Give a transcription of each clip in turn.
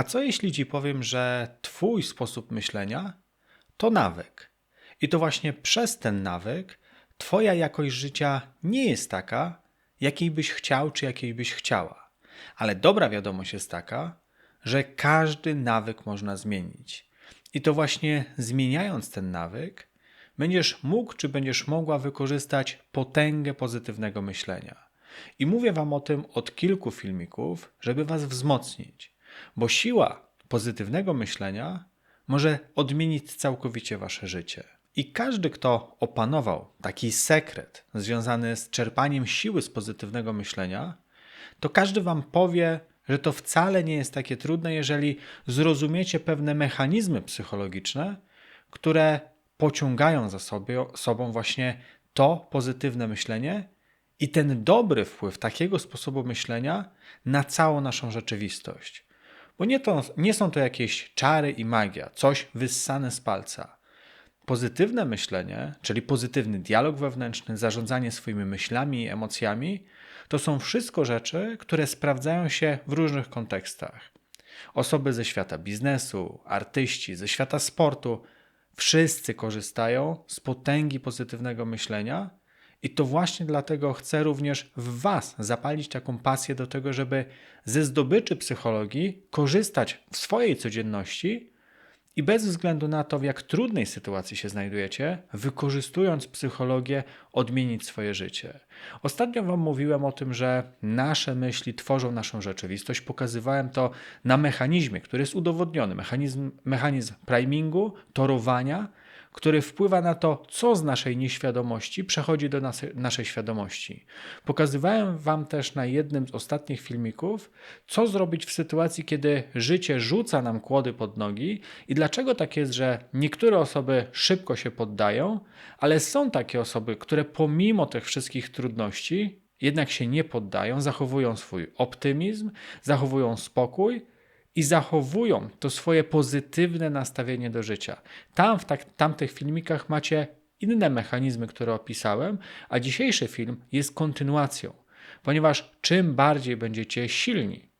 A co jeśli ci powiem, że Twój sposób myślenia to nawyk? I to właśnie przez ten nawyk Twoja jakość życia nie jest taka, jakiej byś chciał czy jakiej byś chciała. Ale dobra wiadomość jest taka, że każdy nawyk można zmienić. I to właśnie zmieniając ten nawyk, będziesz mógł czy będziesz mogła wykorzystać potęgę pozytywnego myślenia. I mówię Wam o tym od kilku filmików, żeby Was wzmocnić, bo siła pozytywnego myślenia może odmienić całkowicie Wasze życie. I każdy, kto opanował taki sekret związany z czerpaniem siły z pozytywnego myślenia, to każdy Wam powie, że to wcale nie jest takie trudne, jeżeli zrozumiecie pewne mechanizmy psychologiczne, które pociągają za sobie, sobą właśnie to pozytywne myślenie i ten dobry wpływ takiego sposobu myślenia na całą naszą rzeczywistość. Bo nie, to, nie są to jakieś czary i magia, coś wyssane z palca. Pozytywne myślenie, czyli pozytywny dialog wewnętrzny, zarządzanie swoimi myślami i emocjami, to są wszystko rzeczy, które sprawdzają się w różnych kontekstach. Osoby ze świata biznesu, artyści, ze świata sportu, wszyscy korzystają z potęgi pozytywnego myślenia. I to właśnie dlatego chcę również w Was zapalić taką pasję do tego, żeby ze zdobyczy psychologii korzystać w swojej codzienności i bez względu na to, w jak trudnej sytuacji się znajdujecie, wykorzystując psychologię, odmienić swoje życie. Ostatnio Wam mówiłem o tym, że nasze myśli tworzą naszą rzeczywistość. Pokazywałem to na mechanizmie, który jest udowodniony mechanizm, mechanizm primingu, torowania który wpływa na to, co z naszej nieświadomości przechodzi do nas, naszej świadomości. Pokazywałem Wam też na jednym z ostatnich filmików, co zrobić w sytuacji, kiedy życie rzuca nam kłody pod nogi i dlaczego tak jest, że niektóre osoby szybko się poddają, ale są takie osoby, które pomimo tych wszystkich trudności jednak się nie poddają, zachowują swój optymizm, zachowują spokój i zachowują to swoje pozytywne nastawienie do życia. Tam w tak, tamtych filmikach macie inne mechanizmy, które opisałem, a dzisiejszy film jest kontynuacją, ponieważ czym bardziej będziecie silni,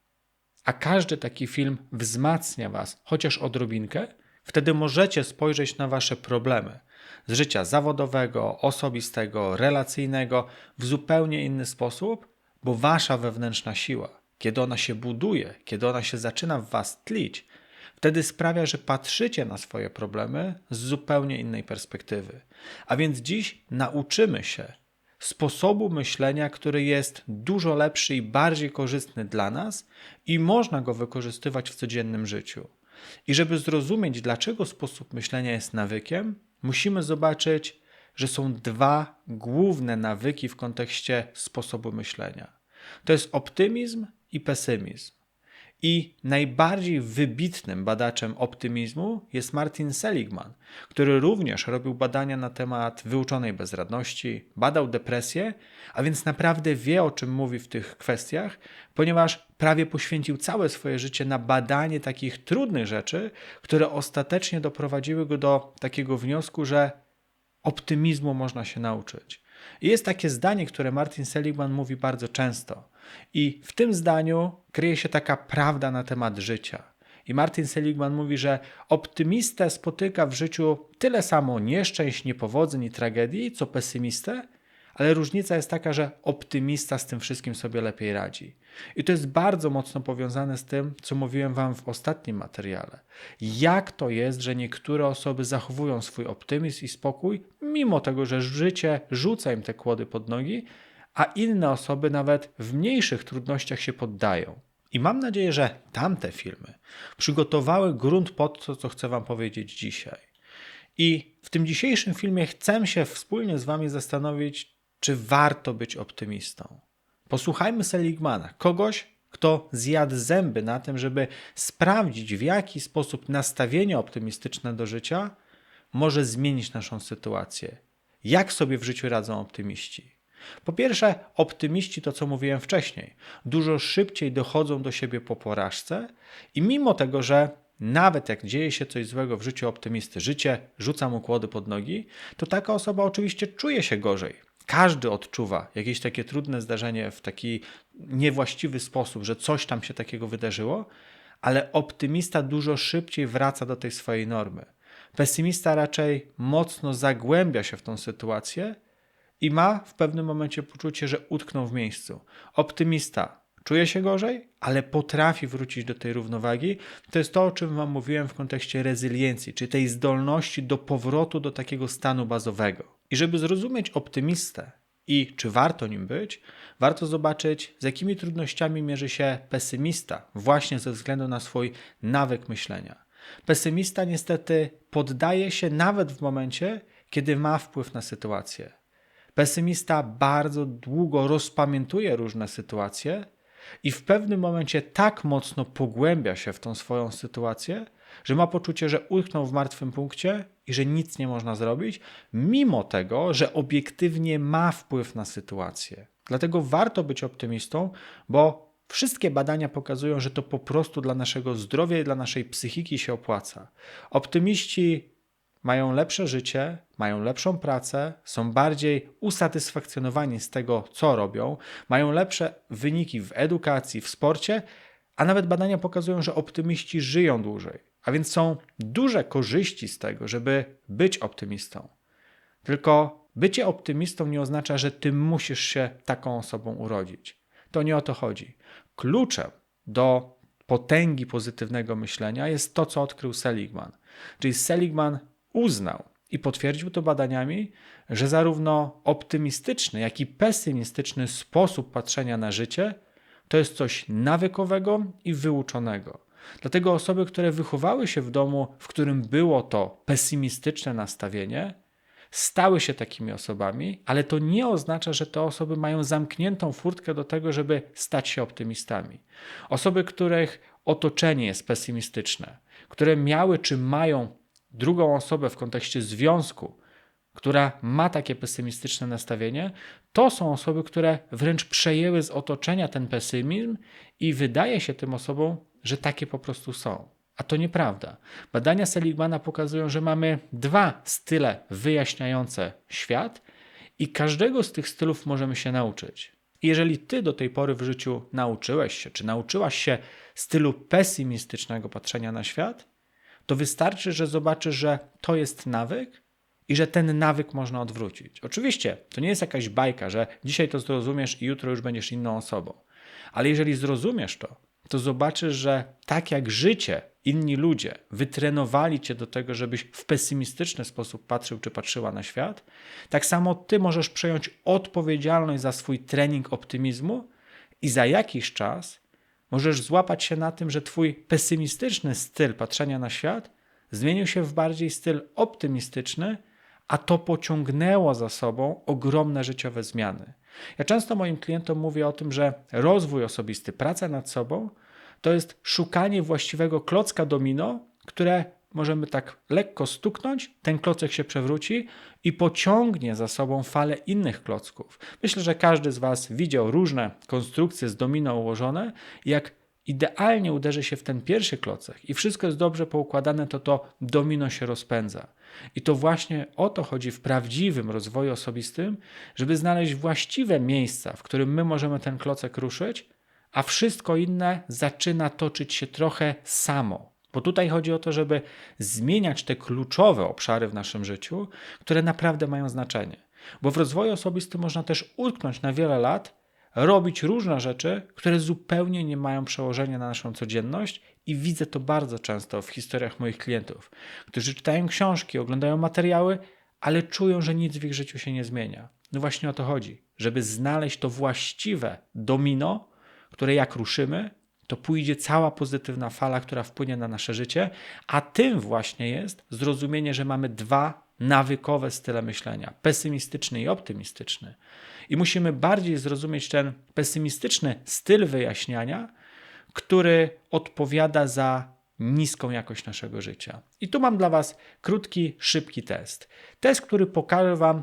a każdy taki film wzmacnia Was chociaż odrobinkę, wtedy możecie spojrzeć na Wasze problemy z życia zawodowego, osobistego, relacyjnego w zupełnie inny sposób, bo Wasza wewnętrzna siła kiedy ona się buduje, kiedy ona się zaczyna w Was tlić, wtedy sprawia, że patrzycie na swoje problemy z zupełnie innej perspektywy. A więc dziś nauczymy się sposobu myślenia, który jest dużo lepszy i bardziej korzystny dla nas i można go wykorzystywać w codziennym życiu. I żeby zrozumieć, dlaczego sposób myślenia jest nawykiem, musimy zobaczyć, że są dwa główne nawyki w kontekście sposobu myślenia. To jest optymizm i pesymizm. I najbardziej wybitnym badaczem optymizmu jest Martin Seligman, który również robił badania na temat wyuczonej bezradności, badał depresję, a więc naprawdę wie o czym mówi w tych kwestiach, ponieważ prawie poświęcił całe swoje życie na badanie takich trudnych rzeczy, które ostatecznie doprowadziły go do takiego wniosku, że optymizmu można się nauczyć. I jest takie zdanie, które Martin Seligman mówi bardzo często. I w tym zdaniu kryje się taka prawda na temat życia. I Martin Seligman mówi, że optymistę spotyka w życiu tyle samo nieszczęść, niepowodzeń i tragedii, co pesymistę, ale różnica jest taka, że optymista z tym wszystkim sobie lepiej radzi. I to jest bardzo mocno powiązane z tym, co mówiłem Wam w ostatnim materiale. Jak to jest, że niektóre osoby zachowują swój optymizm i spokój, mimo tego, że życie rzuca im te kłody pod nogi, a inne osoby nawet w mniejszych trudnościach się poddają. I mam nadzieję, że tamte filmy przygotowały grunt pod to, co chcę Wam powiedzieć dzisiaj. I w tym dzisiejszym filmie chcę się wspólnie z Wami zastanowić, czy warto być optymistą. Posłuchajmy Seligmana, kogoś, kto zjadł zęby na tym, żeby sprawdzić, w jaki sposób nastawienie optymistyczne do życia może zmienić naszą sytuację. Jak sobie w życiu radzą optymiści? Po pierwsze, optymiści, to co mówiłem wcześniej, dużo szybciej dochodzą do siebie po porażce i mimo tego, że nawet jak dzieje się coś złego w życiu optymisty, życie rzuca mu kłody pod nogi, to taka osoba oczywiście czuje się gorzej. Każdy odczuwa jakieś takie trudne zdarzenie w taki niewłaściwy sposób, że coś tam się takiego wydarzyło, ale optymista dużo szybciej wraca do tej swojej normy. Pesymista raczej mocno zagłębia się w tą sytuację i ma w pewnym momencie poczucie, że utknął w miejscu. Optymista czuje się gorzej, ale potrafi wrócić do tej równowagi. To jest to, o czym Wam mówiłem w kontekście rezyliencji, czyli tej zdolności do powrotu do takiego stanu bazowego. I żeby zrozumieć optymistę i czy warto nim być, warto zobaczyć, z jakimi trudnościami mierzy się pesymista, właśnie ze względu na swój nawyk myślenia. Pesymista niestety poddaje się nawet w momencie, kiedy ma wpływ na sytuację. Pesymista bardzo długo rozpamiętuje różne sytuacje i w pewnym momencie tak mocno pogłębia się w tą swoją sytuację, że ma poczucie, że utknął w martwym punkcie i że nic nie można zrobić, mimo tego, że obiektywnie ma wpływ na sytuację. Dlatego warto być optymistą, bo wszystkie badania pokazują, że to po prostu dla naszego zdrowia i dla naszej psychiki się opłaca. Optymiści mają lepsze życie, mają lepszą pracę, są bardziej usatysfakcjonowani z tego, co robią, mają lepsze wyniki w edukacji, w sporcie, a nawet badania pokazują, że optymiści żyją dłużej. A więc są duże korzyści z tego, żeby być optymistą. Tylko bycie optymistą nie oznacza, że ty musisz się taką osobą urodzić. To nie o to chodzi. Kluczem do potęgi pozytywnego myślenia jest to, co odkrył Seligman. Czyli Seligman uznał i potwierdził to badaniami, że zarówno optymistyczny, jak i pesymistyczny sposób patrzenia na życie to jest coś nawykowego i wyuczonego. Dlatego osoby, które wychowały się w domu, w którym było to pesymistyczne nastawienie, stały się takimi osobami, ale to nie oznacza, że te osoby mają zamkniętą furtkę do tego, żeby stać się optymistami. Osoby, których otoczenie jest pesymistyczne, które miały czy mają drugą osobę w kontekście związku, która ma takie pesymistyczne nastawienie, to są osoby, które wręcz przejęły z otoczenia ten pesymizm i wydaje się tym osobom, że takie po prostu są. A to nieprawda. Badania Seligmana pokazują, że mamy dwa style wyjaśniające świat i każdego z tych stylów możemy się nauczyć. Jeżeli ty do tej pory w życiu nauczyłeś się, czy nauczyłaś się stylu pesymistycznego patrzenia na świat, to wystarczy, że zobaczysz, że to jest nawyk i że ten nawyk można odwrócić. Oczywiście, to nie jest jakaś bajka, że dzisiaj to zrozumiesz i jutro już będziesz inną osobą. Ale jeżeli zrozumiesz to, to zobaczysz, że tak jak życie, inni ludzie wytrenowali cię do tego, żebyś w pesymistyczny sposób patrzył czy patrzyła na świat, tak samo ty możesz przejąć odpowiedzialność za swój trening optymizmu i za jakiś czas możesz złapać się na tym, że twój pesymistyczny styl patrzenia na świat zmienił się w bardziej styl optymistyczny, a to pociągnęło za sobą ogromne życiowe zmiany. Ja często moim klientom mówię o tym, że rozwój osobisty, praca nad sobą to jest szukanie właściwego klocka domino, które możemy tak lekko stuknąć, ten klocek się przewróci i pociągnie za sobą falę innych klocków. Myślę, że każdy z Was widział różne konstrukcje z domino ułożone, jak idealnie uderzy się w ten pierwszy klocek i wszystko jest dobrze poukładane, to to domino się rozpędza. I to właśnie o to chodzi w prawdziwym rozwoju osobistym, żeby znaleźć właściwe miejsca, w którym my możemy ten klocek ruszyć, a wszystko inne zaczyna toczyć się trochę samo. Bo tutaj chodzi o to, żeby zmieniać te kluczowe obszary w naszym życiu, które naprawdę mają znaczenie. Bo w rozwoju osobistym można też utknąć na wiele lat, robić różne rzeczy, które zupełnie nie mają przełożenia na naszą codzienność, i widzę to bardzo często w historiach moich klientów, którzy czytają książki, oglądają materiały, ale czują, że nic w ich życiu się nie zmienia. No właśnie o to chodzi, żeby znaleźć to właściwe domino, które jak ruszymy, to pójdzie cała pozytywna fala, która wpłynie na nasze życie, a tym właśnie jest zrozumienie, że mamy dwa nawykowe style myślenia pesymistyczny i optymistyczny. I musimy bardziej zrozumieć ten pesymistyczny styl wyjaśniania, który odpowiada za niską jakość naszego życia. I tu mam dla Was krótki, szybki test. Test, który pokaże Wam,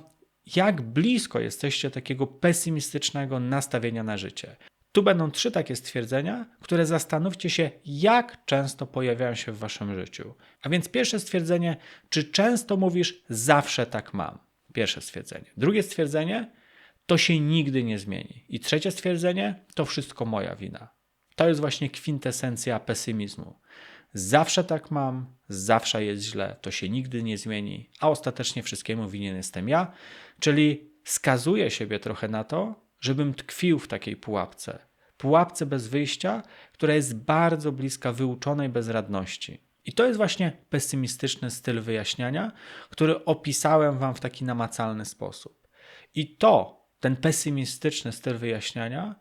jak blisko jesteście takiego pesymistycznego nastawienia na życie. Tu będą trzy takie stwierdzenia, które zastanówcie się, jak często pojawiają się w waszym życiu. A więc pierwsze stwierdzenie, czy często mówisz zawsze tak mam? Pierwsze stwierdzenie. Drugie stwierdzenie, to się nigdy nie zmieni. I trzecie stwierdzenie, to wszystko moja wina. To jest właśnie kwintesencja pesymizmu. Zawsze tak mam, zawsze jest źle, to się nigdy nie zmieni, a ostatecznie wszystkiemu winien jestem ja, czyli skazuję siebie trochę na to, żebym tkwił w takiej pułapce. Pułapce bez wyjścia, która jest bardzo bliska wyuczonej bezradności. I to jest właśnie pesymistyczny styl wyjaśniania, który opisałem Wam w taki namacalny sposób. I to, ten pesymistyczny styl wyjaśniania,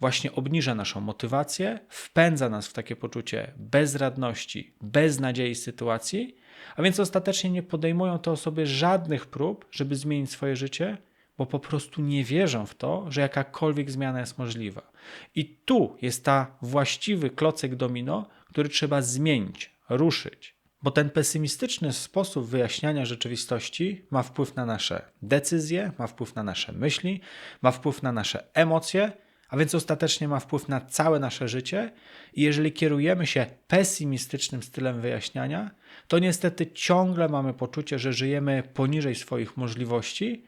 właśnie obniża naszą motywację, wpędza nas w takie poczucie bezradności, beznadziei sytuacji, a więc ostatecznie nie podejmują te osoby żadnych prób, żeby zmienić swoje życie, bo po prostu nie wierzą w to, że jakakolwiek zmiana jest możliwa. I tu jest ta właściwy klocek domino, który trzeba zmienić, ruszyć. Bo ten pesymistyczny sposób wyjaśniania rzeczywistości ma wpływ na nasze decyzje, ma wpływ na nasze myśli, ma wpływ na nasze emocje, a więc ostatecznie ma wpływ na całe nasze życie. I jeżeli kierujemy się pesymistycznym stylem wyjaśniania, to niestety ciągle mamy poczucie, że żyjemy poniżej swoich możliwości.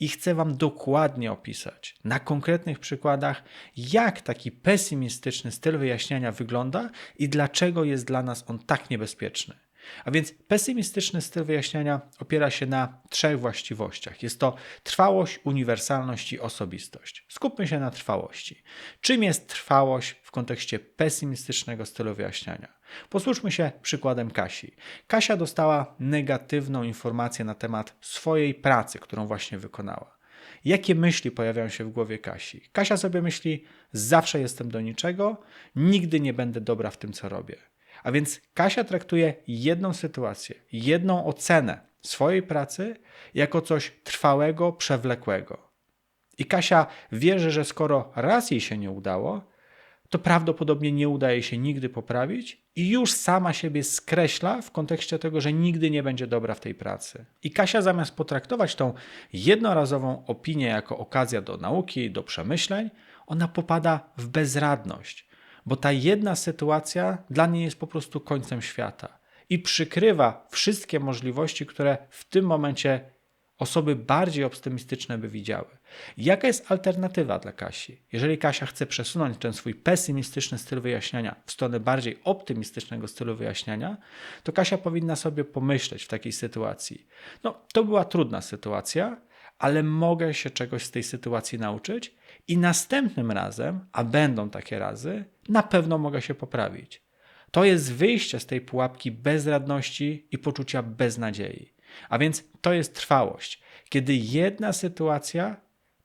I chcę Wam dokładnie opisać na konkretnych przykładach, jak taki pesymistyczny styl wyjaśniania wygląda i dlaczego jest dla nas on tak niebezpieczny. A więc pesymistyczny styl wyjaśniania opiera się na trzech właściwościach. Jest to trwałość, uniwersalność i osobistość. Skupmy się na trwałości. Czym jest trwałość w kontekście pesymistycznego stylu wyjaśniania? Posłuchajmy się przykładem Kasi. Kasia dostała negatywną informację na temat swojej pracy, którą właśnie wykonała. Jakie myśli pojawiają się w głowie Kasi? Kasia sobie myśli: Zawsze jestem do niczego, nigdy nie będę dobra w tym, co robię. A więc Kasia traktuje jedną sytuację, jedną ocenę swojej pracy jako coś trwałego, przewlekłego. I Kasia wierzy, że skoro raz jej się nie udało, to prawdopodobnie nie udaje się nigdy poprawić i już sama siebie skreśla w kontekście tego, że nigdy nie będzie dobra w tej pracy. I Kasia zamiast potraktować tą jednorazową opinię jako okazja do nauki, do przemyśleń, ona popada w bezradność bo ta jedna sytuacja dla niej jest po prostu końcem świata i przykrywa wszystkie możliwości, które w tym momencie osoby bardziej optymistyczne by widziały. Jaka jest alternatywa dla Kasi? Jeżeli Kasia chce przesunąć ten swój pesymistyczny styl wyjaśniania w stronę bardziej optymistycznego stylu wyjaśniania, to Kasia powinna sobie pomyśleć w takiej sytuacji. No, to była trudna sytuacja, ale mogę się czegoś z tej sytuacji nauczyć i następnym razem, a będą takie razy, na pewno mogę się poprawić. To jest wyjście z tej pułapki bezradności i poczucia beznadziei. A więc to jest trwałość. Kiedy jedna sytuacja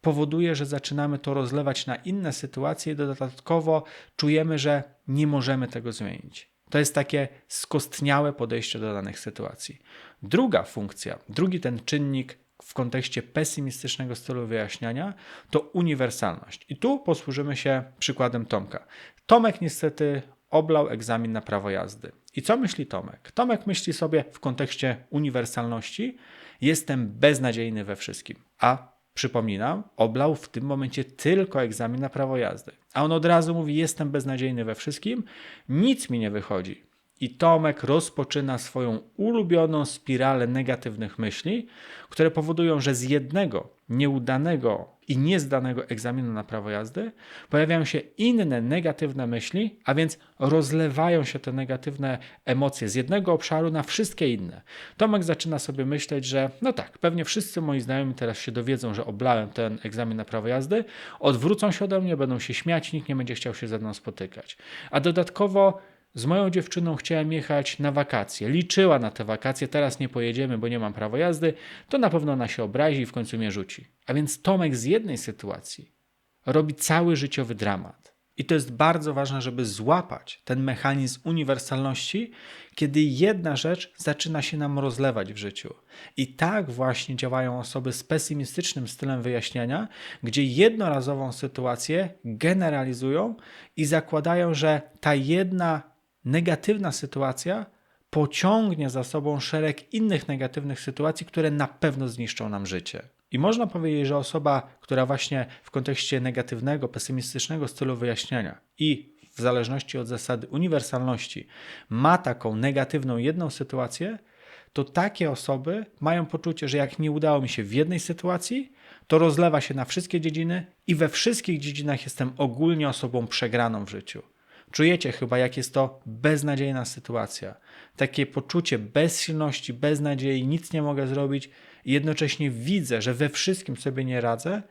powoduje, że zaczynamy to rozlewać na inne sytuacje i dodatkowo czujemy, że nie możemy tego zmienić. To jest takie skostniałe podejście do danych sytuacji. Druga funkcja, drugi ten czynnik w kontekście pesymistycznego stylu wyjaśniania, to uniwersalność. I tu posłużymy się przykładem Tomka. Tomek niestety oblał egzamin na prawo jazdy. I co myśli Tomek? Tomek myśli sobie w kontekście uniwersalności: jestem beznadziejny we wszystkim. A przypominam, oblał w tym momencie tylko egzamin na prawo jazdy. A on od razu mówi: Jestem beznadziejny we wszystkim, nic mi nie wychodzi. I Tomek rozpoczyna swoją ulubioną spiralę negatywnych myśli, które powodują, że z jednego nieudanego i niezdanego egzaminu na prawo jazdy pojawiają się inne negatywne myśli, a więc rozlewają się te negatywne emocje z jednego obszaru na wszystkie inne. Tomek zaczyna sobie myśleć, że no tak, pewnie wszyscy moi znajomi teraz się dowiedzą, że oblałem ten egzamin na prawo jazdy, odwrócą się ode mnie, będą się śmiać, nikt nie będzie chciał się ze mną spotykać. A dodatkowo z moją dziewczyną chciałem jechać na wakacje. Liczyła na te wakacje, teraz nie pojedziemy, bo nie mam prawa jazdy, to na pewno ona się obrazi i w końcu mnie rzuci. A więc Tomek z jednej sytuacji robi cały życiowy dramat. I to jest bardzo ważne, żeby złapać ten mechanizm uniwersalności, kiedy jedna rzecz zaczyna się nam rozlewać w życiu. I tak właśnie działają osoby z pesymistycznym stylem wyjaśniania, gdzie jednorazową sytuację generalizują i zakładają, że ta jedna negatywna sytuacja pociągnie za sobą szereg innych negatywnych sytuacji, które na pewno zniszczą nam życie. I można powiedzieć, że osoba, która właśnie w kontekście negatywnego, pesymistycznego stylu wyjaśniania i w zależności od zasady uniwersalności ma taką negatywną jedną sytuację, to takie osoby mają poczucie, że jak nie udało mi się w jednej sytuacji, to rozlewa się na wszystkie dziedziny i we wszystkich dziedzinach jestem ogólnie osobą przegraną w życiu. Czujecie chyba, jak jest to beznadziejna sytuacja. Takie poczucie bezsilności, beznadziei, nic nie mogę zrobić i jednocześnie widzę, że we wszystkim sobie nie radzę.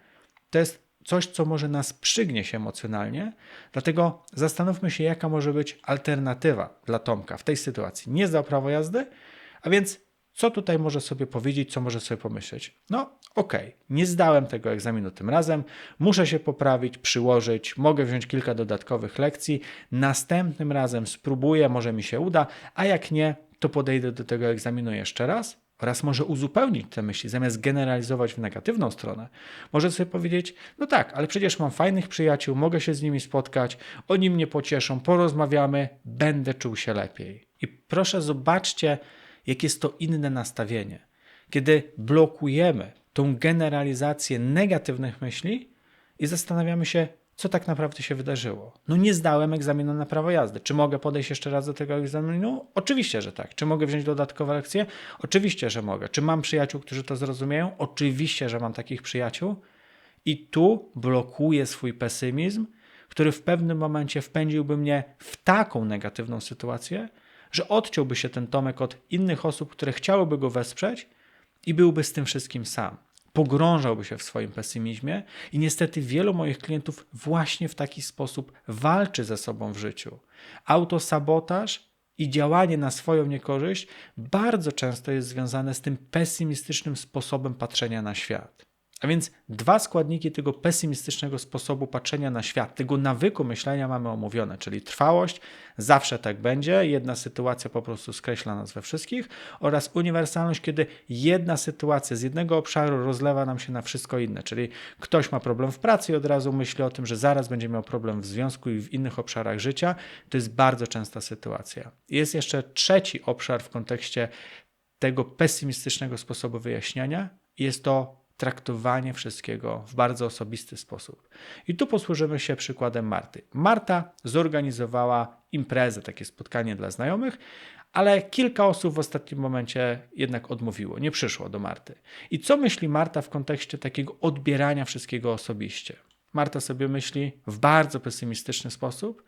To jest coś, co może nas przygnieść emocjonalnie. Dlatego zastanówmy się, jaka może być alternatywa dla Tomka w tej sytuacji. Nie zdał prawo jazdy, a więc co tutaj może sobie powiedzieć, co może sobie pomyśleć? No, okej, okay, nie zdałem tego egzaminu tym razem, muszę się poprawić, przyłożyć, mogę wziąć kilka dodatkowych lekcji, następnym razem spróbuję, może mi się uda, a jak nie, to podejdę do tego egzaminu jeszcze raz oraz może uzupełnić te myśli, zamiast generalizować w negatywną stronę, może sobie powiedzieć: No tak, ale przecież mam fajnych przyjaciół, mogę się z nimi spotkać, oni mnie pocieszą, porozmawiamy, będę czuł się lepiej. I proszę, zobaczcie, jak jest to inne nastawienie. Kiedy blokujemy tą generalizację negatywnych myśli i zastanawiamy się, co tak naprawdę się wydarzyło. No nie zdałem egzaminu na prawo jazdy. Czy mogę podejść jeszcze raz do tego egzaminu? Oczywiście, że tak. Czy mogę wziąć dodatkowe lekcje? Oczywiście, że mogę. Czy mam przyjaciół, którzy to zrozumieją? Oczywiście, że mam takich przyjaciół. I tu blokuję swój pesymizm, który w pewnym momencie wpędziłby mnie w taką negatywną sytuację, że odciąłby się ten Tomek od innych osób, które chciałyby go wesprzeć i byłby z tym wszystkim sam. Pogrążałby się w swoim pesymizmie i niestety wielu moich klientów właśnie w taki sposób walczy ze sobą w życiu. Autosabotaż i działanie na swoją niekorzyść bardzo często jest związane z tym pesymistycznym sposobem patrzenia na świat. A więc dwa składniki tego pesymistycznego sposobu patrzenia na świat, tego nawyku myślenia mamy omówione, czyli trwałość, zawsze tak będzie, jedna sytuacja po prostu skreśla nas we wszystkich, oraz uniwersalność, kiedy jedna sytuacja z jednego obszaru rozlewa nam się na wszystko inne, czyli ktoś ma problem w pracy i od razu myśli o tym, że zaraz będzie miał problem w związku i w innych obszarach życia. To jest bardzo częsta sytuacja. Jest jeszcze trzeci obszar w kontekście tego pesymistycznego sposobu wyjaśniania. Jest to traktowanie wszystkiego w bardzo osobisty sposób. I tu posłużymy się przykładem Marty. Marta zorganizowała imprezę, takie spotkanie dla znajomych, ale kilka osób w ostatnim momencie jednak odmówiło, nie przyszło do Marty. I co myśli Marta w kontekście takiego odbierania wszystkiego osobiście? Marta sobie myśli w bardzo pesymistyczny sposób: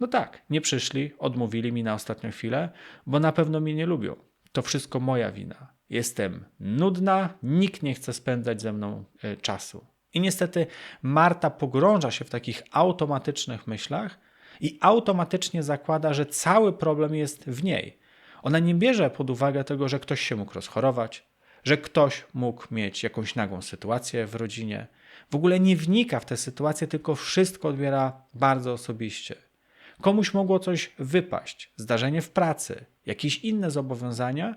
No tak, nie przyszli, odmówili mi na ostatnią chwilę, bo na pewno mnie nie lubią. To wszystko moja wina jestem nudna, nikt nie chce spędzać ze mną e, czasu. I niestety Marta pogrąża się w takich automatycznych myślach i automatycznie zakłada, że cały problem jest w niej. Ona nie bierze pod uwagę tego, że ktoś się mógł rozchorować, że ktoś mógł mieć jakąś nagłą sytuację w rodzinie. W ogóle nie wnika w tę sytuację, tylko wszystko odbiera bardzo osobiście. Komuś mogło coś wypaść, zdarzenie w pracy, jakieś inne zobowiązania,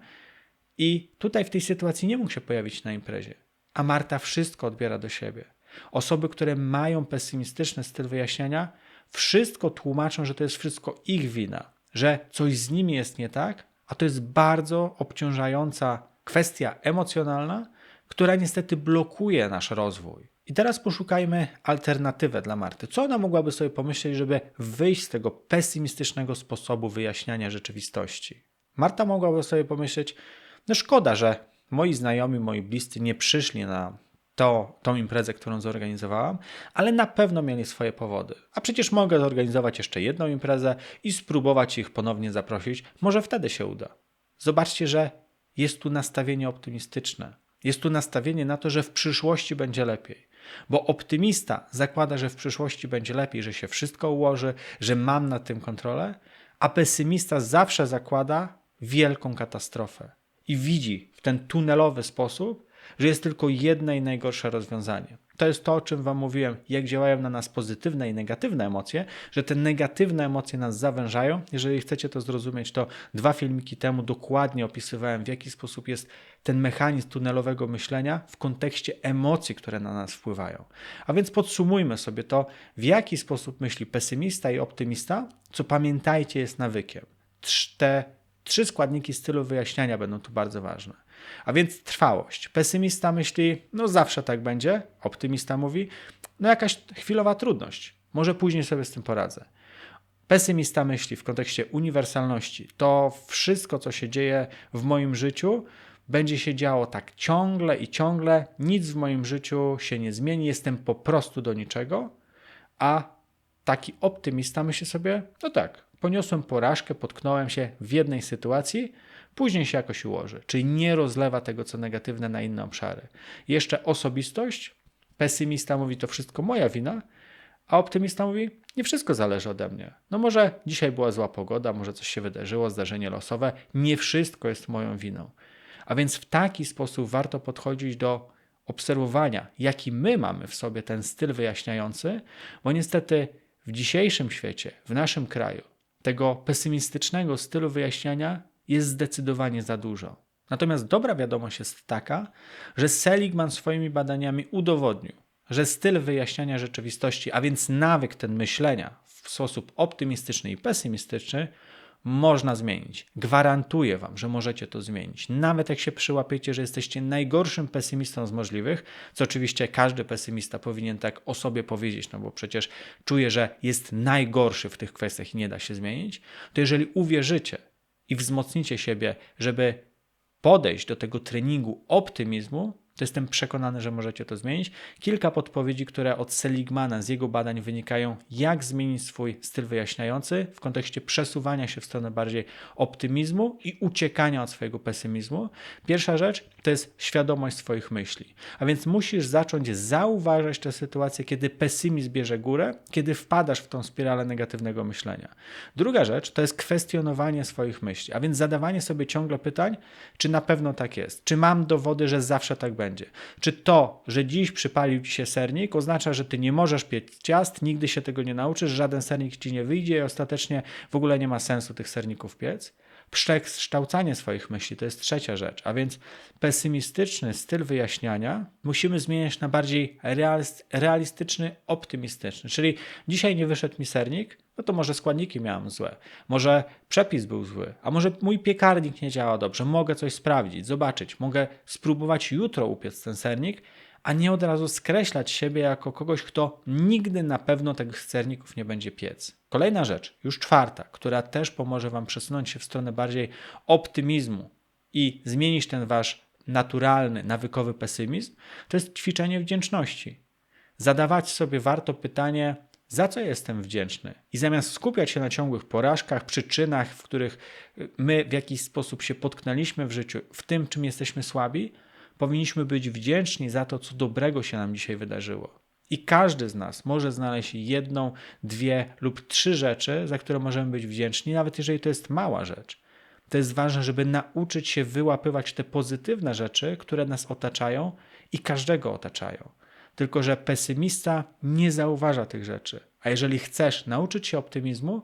i tutaj w tej sytuacji nie mógł się pojawić na imprezie. A Marta wszystko odbiera do siebie. Osoby, które mają pesymistyczny styl wyjaśniania, wszystko tłumaczą, że to jest wszystko ich wina, że coś z nimi jest nie tak, a to jest bardzo obciążająca kwestia emocjonalna, która niestety blokuje nasz rozwój. I teraz poszukajmy alternatywę dla Marty. Co ona mogłaby sobie pomyśleć, żeby wyjść z tego pesymistycznego sposobu wyjaśniania rzeczywistości? Marta mogłaby sobie pomyśleć, no szkoda, że moi znajomi, moi bliscy nie przyszli na to, tą imprezę, którą zorganizowałam, ale na pewno mieli swoje powody. A przecież mogę zorganizować jeszcze jedną imprezę i spróbować ich ponownie zaprosić. Może wtedy się uda. Zobaczcie, że jest tu nastawienie optymistyczne. Jest tu nastawienie na to, że w przyszłości będzie lepiej. Bo optymista zakłada, że w przyszłości będzie lepiej, że się wszystko ułoży, że mam nad tym kontrolę, a pesymista zawsze zakłada wielką katastrofę i widzi w ten tunelowy sposób, że jest tylko jedno i najgorsze rozwiązanie. To jest to, o czym Wam mówiłem, jak działają na nas pozytywne i negatywne emocje, że te negatywne emocje nas zawężają. Jeżeli chcecie to zrozumieć, to dwa filmiki temu dokładnie opisywałem, w jaki sposób jest ten mechanizm tunelowego myślenia w kontekście emocji, które na nas wpływają. A więc podsumujmy sobie to, w jaki sposób myśli pesymista i optymista, co pamiętajcie jest nawykiem. Te Trzy składniki stylu wyjaśniania będą tu bardzo ważne. A więc trwałość. Pesymista myśli, no zawsze tak będzie. Optymista mówi, no jakaś chwilowa trudność. Może później sobie z tym poradzę. Pesymista myśli w kontekście uniwersalności. To wszystko, co się dzieje w moim życiu, będzie się działo tak ciągle i ciągle. Nic w moim życiu się nie zmieni. Jestem po prostu do niczego. A taki optymista myśli sobie, no tak, poniosłem porażkę, potknąłem się w jednej sytuacji, później się jakoś ułoży. Czyli nie rozlewa tego, co negatywne na inne obszary. Jeszcze osobistość, pesymista mówi, to wszystko moja wina, a optymista mówi, nie wszystko zależy ode mnie. No może dzisiaj była zła pogoda, może coś się wydarzyło, zdarzenie losowe, nie wszystko jest moją winą. A więc w taki sposób warto podchodzić do obserwowania, jaki my mamy w sobie ten styl wyjaśniający, bo niestety w dzisiejszym świecie, w naszym kraju, tego pesymistycznego stylu wyjaśniania jest zdecydowanie za dużo. Natomiast dobra wiadomość jest taka, że Seligman swoimi badaniami udowodnił, że styl wyjaśniania rzeczywistości, a więc nawyk ten myślenia w sposób optymistyczny i pesymistyczny, można zmienić. Gwarantuję Wam, że możecie to zmienić. Nawet jak się przyłapiecie, że jesteście najgorszym pesymistą z możliwych, co oczywiście każdy pesymista powinien tak o sobie powiedzieć, no bo przecież czuje, że jest najgorszy w tych kwestiach i nie da się zmienić, to jeżeli uwierzycie i wzmocnicie siebie, żeby podejść do tego treningu optymizmu, jestem przekonany, że możecie to zmienić. Kilka podpowiedzi, które od Seligmana z jego badań wynikają, jak zmienić swój styl wyjaśniający w kontekście przesuwania się w stronę bardziej optymizmu i uciekania od swojego pesymizmu. Pierwsza rzecz to jest świadomość swoich myśli. A więc musisz zacząć zauważać te sytuacje, kiedy pesymizm bierze górę, kiedy wpadasz w tą spiralę negatywnego myślenia. Druga rzecz to jest kwestionowanie swoich myśli, a więc zadawanie sobie ciągle pytań, czy na pewno tak jest, czy mam dowody, że zawsze tak będzie będzie. Czy to, że dziś przypalił ci się sernik, oznacza, że ty nie możesz piec ciast, nigdy się tego nie nauczysz, żaden sernik ci nie wyjdzie i ostatecznie w ogóle nie ma sensu tych serników piec? Przekształcanie swoich myśli to jest trzecia rzecz, a więc pesymistyczny styl wyjaśniania musimy zmieniać na bardziej realistyczny, optymistyczny. Czyli dzisiaj nie wyszedł mi sernik, no to może składniki miałem złe, może przepis był zły, a może mój piekarnik nie działa dobrze, mogę coś sprawdzić, zobaczyć, mogę spróbować jutro upiec ten sernik, a nie od razu skreślać siebie jako kogoś, kto nigdy na pewno tych serników nie będzie piec. Kolejna rzecz, już czwarta, która też pomoże Wam przesunąć się w stronę bardziej optymizmu i zmienić ten Wasz naturalny, nawykowy pesymizm, to jest ćwiczenie wdzięczności. Zadawać sobie warto pytanie, za co jestem wdzięczny. I zamiast skupiać się na ciągłych porażkach, przyczynach, w których my w jakiś sposób się potknęliśmy w życiu, w tym, czym jesteśmy słabi, powinniśmy być wdzięczni za to, co dobrego się nam dzisiaj wydarzyło. I każdy z nas może znaleźć jedną, dwie lub trzy rzeczy, za które możemy być wdzięczni, nawet jeżeli to jest mała rzecz. To jest ważne, żeby nauczyć się wyłapywać te pozytywne rzeczy, które nas otaczają i każdego otaczają. Tylko, że pesymista nie zauważa tych rzeczy. A jeżeli chcesz nauczyć się optymizmu,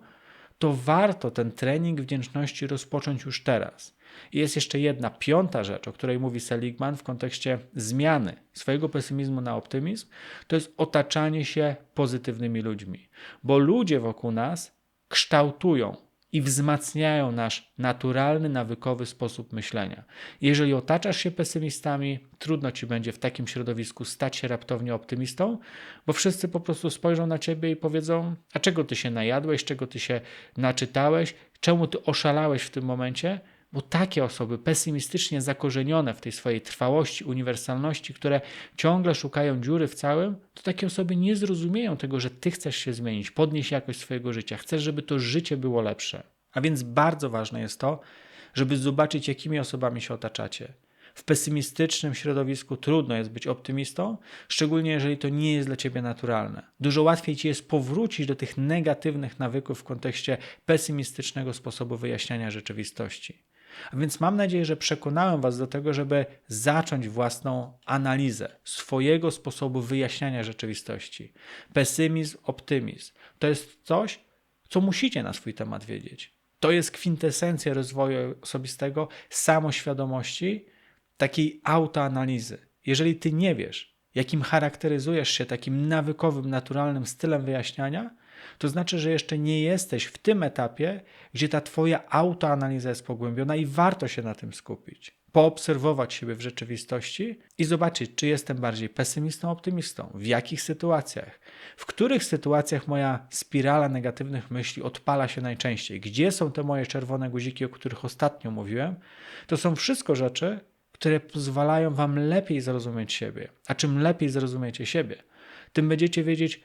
to warto ten trening wdzięczności rozpocząć już teraz. I jest jeszcze jedna piąta rzecz, o której mówi Seligman w kontekście zmiany swojego pesymizmu na optymizm, to jest otaczanie się pozytywnymi ludźmi, bo ludzie wokół nas kształtują i wzmacniają nasz naturalny, nawykowy sposób myślenia. Jeżeli otaczasz się pesymistami, trudno ci będzie w takim środowisku stać się raptownie optymistą, bo wszyscy po prostu spojrzą na ciebie i powiedzą: A czego ty się najadłeś, czego ty się naczytałeś, czemu ty oszalałeś w tym momencie? Bo takie osoby pesymistycznie zakorzenione w tej swojej trwałości, uniwersalności, które ciągle szukają dziury w całym, to takie osoby nie zrozumieją tego, że ty chcesz się zmienić, podnieść jakość swojego życia, chcesz, żeby to życie było lepsze. A więc bardzo ważne jest to, żeby zobaczyć, jakimi osobami się otaczacie. W pesymistycznym środowisku trudno jest być optymistą, szczególnie jeżeli to nie jest dla ciebie naturalne. Dużo łatwiej ci jest powrócić do tych negatywnych nawyków w kontekście pesymistycznego sposobu wyjaśniania rzeczywistości. A więc mam nadzieję, że przekonałem Was do tego, żeby zacząć własną analizę swojego sposobu wyjaśniania rzeczywistości. Pesymizm, optymizm to jest coś, co musicie na swój temat wiedzieć. To jest kwintesencja rozwoju osobistego, samoświadomości, takiej autoanalizy. Jeżeli ty nie wiesz, jakim charakteryzujesz się takim nawykowym, naturalnym stylem wyjaśniania, to znaczy, że jeszcze nie jesteś w tym etapie, gdzie ta Twoja autoanaliza jest pogłębiona i warto się na tym skupić. Poobserwować siebie w rzeczywistości i zobaczyć, czy jestem bardziej pesymistą, optymistą, w jakich sytuacjach, w których sytuacjach moja spirala negatywnych myśli odpala się najczęściej, gdzie są te moje czerwone guziki, o których ostatnio mówiłem. To są wszystko rzeczy, które pozwalają Wam lepiej zrozumieć siebie. A czym lepiej zrozumiecie siebie, tym będziecie wiedzieć,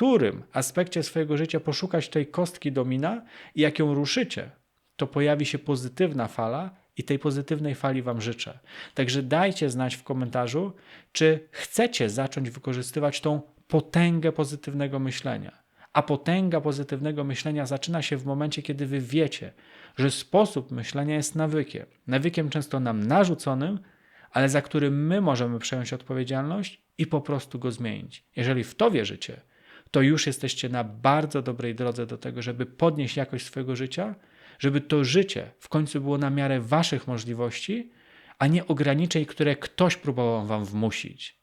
którym aspekcie swojego życia poszukać tej kostki domina i jak ją ruszycie, to pojawi się pozytywna fala i tej pozytywnej fali Wam życzę. Także dajcie znać w komentarzu, czy chcecie zacząć wykorzystywać tą potęgę pozytywnego myślenia. A potęga pozytywnego myślenia zaczyna się w momencie, kiedy Wy wiecie, że sposób myślenia jest nawykiem. Nawykiem często nam narzuconym, ale za którym my możemy przejąć odpowiedzialność i po prostu go zmienić. Jeżeli w to wierzycie, to już jesteście na bardzo dobrej drodze do tego, żeby podnieść jakość swojego życia, żeby to życie w końcu było na miarę waszych możliwości, a nie ograniczeń, które ktoś próbował wam wmusić.